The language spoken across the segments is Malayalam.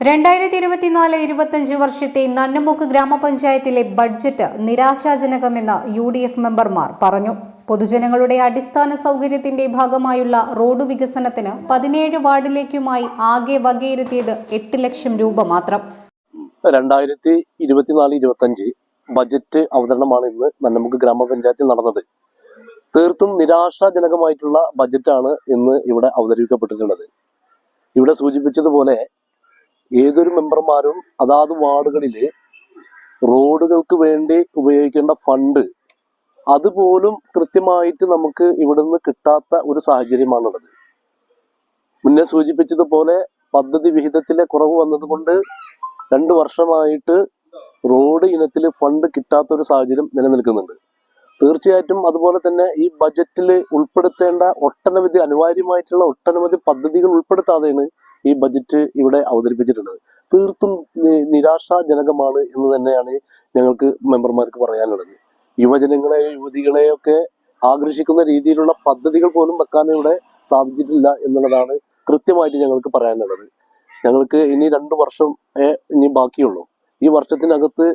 രണ്ടായിരത്തി ഇരുപത്തിനാല് ഇരുപത്തഞ്ച് വർഷത്തെ നന്നമുക്ക് ഗ്രാമപഞ്ചായത്തിലെ ബഡ്ജറ്റ് നിരാശാജനകമെന്ന് യു ഡി എഫ് മെമ്പർമാർ പറഞ്ഞു. പൊതുജനങ്ങളുടെ അടിസ്ഥാന സൗകര്യത്തിന്റെ ഭാഗമായുള്ള റോഡ് വികസനത്തിന് പതിനേഴ് വാർഡിലേക്കുമായി ആകെ വകയിരുത്തിയത് എട്ട് ലക്ഷം രൂപ മാത്രം. രണ്ടായിരത്തി ഇരുപത്തിനാല് ഇരുപത്തഞ്ച് ബജറ്റ് അവതരണമാണ് ഇന്ന് നന്നമുക്ക് ഗ്രാമപഞ്ചായത്തിൽ നടന്നത്. തീർത്തും നിരാശാജനകമായിട്ടുള്ള ബജറ്റാണ് ഇന്ന് ഇവിടെ അവതരിപ്പിക്കപ്പെട്ടിട്ടുള്ളത്. ഇവിടെ സൂചിപ്പിച്ചതുപോലെ ഏതൊരു മെമ്പർമാരും അതാത് വാർഡുകളിലെ റോഡുകൾക്ക് വേണ്ടി ഉപയോഗിക്കേണ്ട ഫണ്ട് അതുപോലും കൃത്യമായിട്ട് നമുക്ക് ഇവിടുന്ന് കിട്ടാത്ത ഒരു സാഹചര്യമാണുള്ളത്. മുന്നേ സൂചിപ്പിച്ചതുപോലെ പദ്ധതി വിഹിതത്തിലെ കുറവ് വന്നതുകൊണ്ട് രണ്ട് വർഷമായിട്ട് റോഡ് ഇനത്തിൽ ഫണ്ട് കിട്ടാത്ത ഒരു സാഹചര്യം നിലനിൽക്കുന്നുണ്ട്. തീർച്ചയായിട്ടും അതുപോലെ തന്നെ ഈ ബജറ്റിൽ ഉൾപ്പെടുത്തേണ്ട ഒട്ടനവധി അനിവാര്യമായിട്ടുള്ള ഒട്ടനവധി പദ്ധതികൾ ഉൾപ്പെടുത്താതെയാണ് ഈ ബജറ്റ് ഇവിടെ അവതരിപ്പിച്ചിട്ടുള്ളത്. തീർത്തും നിരാശാജനകമാണ് എന്ന് തന്നെയാണ് ഞങ്ങൾക്ക് മെമ്പർമാർക്ക് പറയാനുള്ളത്. യുവജനങ്ങളെ യുവതികളെയൊക്കെ ആകർഷിക്കുന്ന രീതിയിലുള്ള പദ്ധതികൾ പോലും വെക്കാൻ ഇവിടെ സാധിച്ചിട്ടില്ല എന്നുള്ളതാണ് കൃത്യമായിട്ട് ഞങ്ങൾക്ക് പറയാനുള്ളത്. ഞങ്ങൾക്ക് ഇനി രണ്ട് വർഷം ഇനി ബാക്കിയുള്ളൂ. ഈ വർഷത്തിനകത്ത്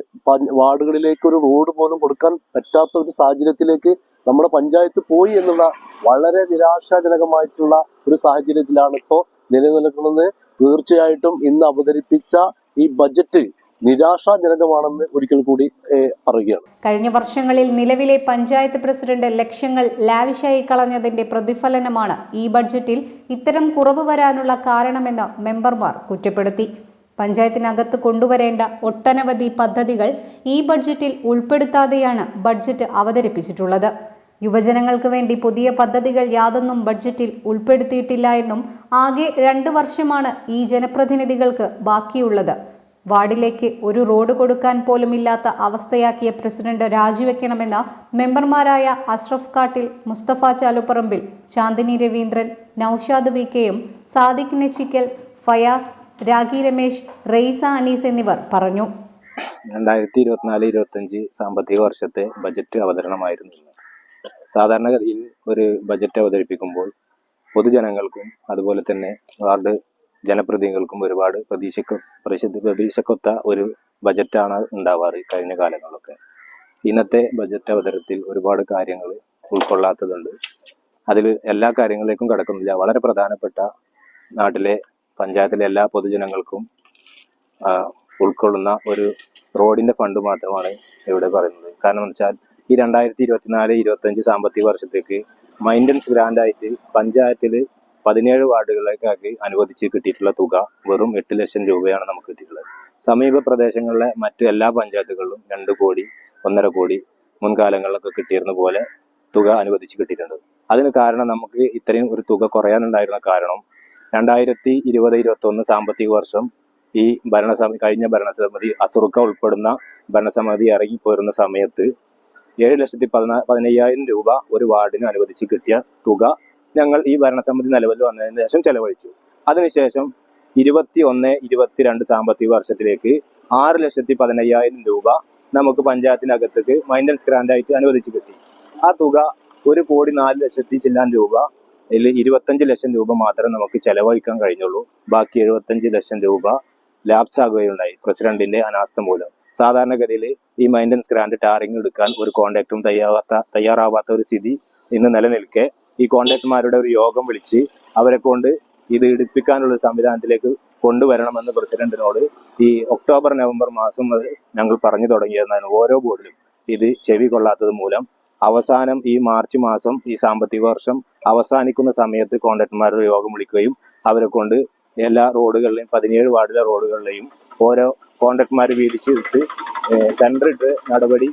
വാർഡുകളിലേക്ക് ഒരു റോഡ് പോലും കൊടുക്കാൻ പറ്റാത്ത ഒരു സാഹചര്യത്തിലേക്ക് നമ്മുടെ പഞ്ചായത്ത് പോയി എന്നുള്ള വളരെ നിരാശാജനകമായിട്ടുള്ള ഒരു സാഹചര്യത്തിലാണ് ഇപ്പോൾ നിലനിൽക്കുന്നത് തീർച്ചയായിട്ടും ഇന്ന് അവതരിപ്പിച്ച ഈ ബജറ്റ് നിരാശാജനകമാണെന്ന് ഒരിക്കൽ കൂടി പറയുകയാണ്. കഴിഞ്ഞ വർഷങ്ങളിൽ നിലവിലെ പഞ്ചായത്ത് പ്രസിഡന്റ് ലക്ഷ്യങ്ങൾ ലാവിഷായി കളഞ്ഞതിന്റെ പ്രതിഫലനമാണ് ഈ ബഡ്ജറ്റിൽ ഇത്തരം കുറവ് വരാനുള്ള കാരണമെന്ന് മെമ്പർമാർ കുറ്റപ്പെടുത്തി. പഞ്ചായത്തിനകത്ത് കൊണ്ടുവരേണ്ട ഒട്ടനവധി പദ്ധതികൾ ഈ ബഡ്ജറ്റിൽ ഉൾപ്പെടുത്താതെയാണ് ബഡ്ജറ്റ് അവതരിപ്പിച്ചിട്ടുള്ളത്. യുവജനങ്ങൾക്ക് വേണ്ടി പുതിയ പദ്ധതികൾ യാതൊന്നും ബഡ്ജറ്റിൽ ഉൾപ്പെടുത്തിയിട്ടില്ല എന്നും ആകെ രണ്ട് വർഷമാണ് ഈ ജനപ്രതിനിധികൾക്ക് ബാക്കിയുള്ളത്. വാർഡിലേക്ക് ഒരു റോഡ് കൊടുക്കാൻ പോലും ഇല്ലാത്ത അവസ്ഥയാക്കിയ പ്രസിഡന്റ് രാജിവെക്കണമെന്ന് മെമ്പർമാരായ അഷ്റഫ് കാട്ടിൽ മുസ്തഫ ചാലുപ്പറമ്പിൽ ചാന്ദിനി രവീന്ദ്രൻ നൌഷാദ് വി കെയും സാദിഖ് നെച്ചിക്കൽ ഫയാസ് രാഖി രമേശ് റെയ്സ അനീസ് എന്നിവർ പറഞ്ഞു. രണ്ടായിരത്തി ഇരുപത്തിനാല് ഇരുപത്തഞ്ച് സാമ്പത്തിക വർഷത്തെ ബജറ്റ് അവതരണമായിരുന്നു സാധാരണഗതിയിൽ ഒരു ബജറ്റ് അവതരിപ്പിക്കുമ്പോൾ പൊതുജനങ്ങൾക്കും അതുപോലെ തന്നെ വാർഡ് ജനപ്രതിനിധികൾക്കും ഒരുപാട് പ്രതീക്ഷക്ക് പ്രതീക്ഷക്കൊത്ത ഒരു ബജറ്റാണ് ഉണ്ടാവാറ് കഴിഞ്ഞ കാലങ്ങളൊക്കെ ഇന്നത്തെ ബജറ്റ് അവതരത്തിൽ ഒരുപാട് കാര്യങ്ങൾ ഉൾക്കൊള്ളാത്തതുണ്ട്. അതിൽ എല്ലാ കാര്യങ്ങളിലേക്കും കടക്കുന്നില്ല. വളരെ പ്രധാനപ്പെട്ട നാട്ടിലെ പഞ്ചായത്തിലെ എല്ലാ പൊതുജനങ്ങൾക്കും ഉൾക്കൊള്ളുന്ന ഒരു റോഡിന്റെ ഫണ്ട് മാത്രമാണ് ഇവിടെ പറയുന്നത്. കാരണം എന്ന് വെച്ചാൽ ഈ രണ്ടായിരത്തി ഇരുപത്തിനാല് ഇരുപത്തഞ്ച് സാമ്പത്തിക വർഷത്തേക്ക് മൈൻഡൻസ് ഗ്രാൻഡായിട്ട് പഞ്ചായത്തിൽ പതിനേഴ് വാർഡുകളിലേക്കാക്കി അനുവദിച്ച് കിട്ടിയിട്ടുള്ള തുക വെറും എട്ട് ലക്ഷം രൂപയാണ് നമുക്ക് കിട്ടിയിട്ടുള്ളത്. സമീപ പ്രദേശങ്ങളിലെ മറ്റ് എല്ലാ പഞ്ചായത്തുകളിലും രണ്ട് കോടി ഒന്നര കോടി മുൻകാലങ്ങളിലൊക്കെ കിട്ടിയിരുന്ന പോലെ തുക അനുവദിച്ച് കിട്ടിയിട്ടുണ്ട്. അതിന് കാരണം നമുക്ക് ഇത്രയും ഒരു തുക കുറയാനുണ്ടായിരുന്ന കാരണം രണ്ടായിരത്തി ഇരുപത് ഇരുപത്തി ഒന്ന് സാമ്പത്തിക വർഷം ഈ ഭരണസമിതി കഴിഞ്ഞ ഭരണസമിതി അസുറുക്ക ഉൾപ്പെടുന്ന ഭരണസമിതി ഇറങ്ങി പോരുന്ന സമയത്ത് ഏഴ് ലക്ഷത്തി പതിനാ പതിനയ്യായിരം രൂപ ഒരു വാർഡിന് അനുവദിച്ച് കിട്ടിയ തുക ഞങ്ങൾ ഈ ഭരണസമിതി നിലവിൽ വന്നതിന് ശേഷം ചെലവഴിച്ചു. അതിനുശേഷം ഇരുപത്തി ഒന്ന് ഇരുപത്തിരണ്ട് സാമ്പത്തിക വർഷത്തിലേക്ക് ആറ് ലക്ഷത്തി പതിനയ്യായിരം രൂപ നമുക്ക് പഞ്ചായത്തിനകത്തേക്ക് മൈൻഡൻസ് ഗ്രാൻഡായിട്ട് അനുവദിച്ച് കിട്ടി. ആ തുക ഒരു കോടി നാല് ലക്ഷത്തി ചില്ലാൻ രൂപ ഇതിൽ ഇരുപത്തഞ്ച് ലക്ഷം രൂപ മാത്രമേ നമുക്ക് ചെലവഴിക്കാൻ കഴിഞ്ഞുള്ളൂ. ബാക്കി എഴുപത്തഞ്ച് ലക്ഷം രൂപ ലാപ്സ് ആകുകയുണ്ടായി പ്രസിഡന്റിന്റെ അനാസ്ഥ മൂലം. സാധാരണഗതിയിൽ ഈ മൈൻഡൻസ് ഗ്രാൻഡ് ടാറിങ് എടുക്കാൻ ഒരു കോൺട്രാക്റ്റും തയ്യാറാത്ത തയ്യാറാവാത്ത ഒരു സ്ഥിതി ഇന്ന് നിലനിൽക്കെ. ഈ കോൺട്രാക്ടർമാരുടെ ഒരു യോഗം വിളിച്ച് അവരെ കൊണ്ട് ഇത് എടുപ്പിക്കാനുള്ള ഒരു സംവിധാനത്തിലേക്ക് കൊണ്ടുവരണമെന്ന് പ്രസിഡന്റിനോട് ഈ ഒക്ടോബർ നവംബർ മാസം ഞങ്ങൾ പറഞ്ഞു തുടങ്ങിയതാണ് ഓരോ ബോർഡിലും ഇത് ചെവി കൊള്ളാത്തത് മൂലം. അവസാനം ഈ മാർച്ച് മാസം ഈ സാമ്പത്തിക വർഷം അവസാനിക്കുന്ന സമയത്ത് കോൺട്രാക്ടർമാരുടെ യോഗം വിളിക്കുകയും അവരെ കൊണ്ട് എല്ലാ റോഡുകളിലെയും പതിനേഴ് വാർഡിലെ റോഡുകളിലെയും ഓരോ കോൺട്രാക്ടർമാർ വീതിച്ചിട്ട് ടെൻഡറിട്ട് നടപടി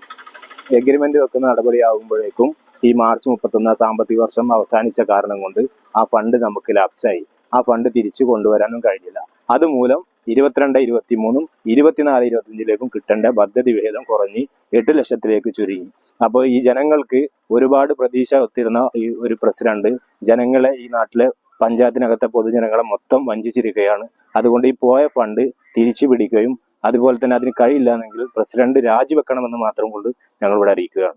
എഗ്രിമെന്റ് വെക്കുന്ന നടപടിയാകുമ്പോഴേക്കും ഈ മാർച്ച് മുപ്പത്തൊന്ന് സാമ്പത്തിക വർഷം അവസാനിച്ച കാരണം കൊണ്ട് ആ ഫണ്ട് നമുക്ക് ലാപ്സായി ആ ഫണ്ട് തിരിച്ചു കൊണ്ടുവരാനും കഴിഞ്ഞില്ല. അതുമൂലം ഇരുപത്തിരണ്ട് ഇരുപത്തി മൂന്നും ഇരുപത്തിനാല് ഇരുപത്തിയഞ്ചിലേക്കും കിട്ടേണ്ട പദ്ധതി വിഹിതം കുറഞ്ഞ് എട്ട് ലക്ഷത്തിലേക്ക് ചുരുങ്ങി. അപ്പോൾ ഈ ജനങ്ങൾക്ക് ഒരുപാട് പ്രതീക്ഷ ഒത്തിരുന്ന ഈ ഒരു പ്രസിഡന്റ് ജനങ്ങളെ ഈ നാട്ടിലെ പഞ്ചായത്തിനകത്തെ പൊതുജനങ്ങളെ മൊത്തം വഞ്ചിച്ചിരിക്കുകയാണ്. അതുകൊണ്ട് ഈ പോയ ഫണ്ട് തിരിച്ചു പിടിക്കുകയും അതുപോലെ തന്നെ അതിന് കഴിയില്ല എന്നെങ്കിൽ പ്രസിഡന്റ് രാജിവെക്കണമെന്ന് മാത്രം കൊണ്ട് ഞങ്ങൾ ഇവിടെ അറിയിക്കുകയാണ്.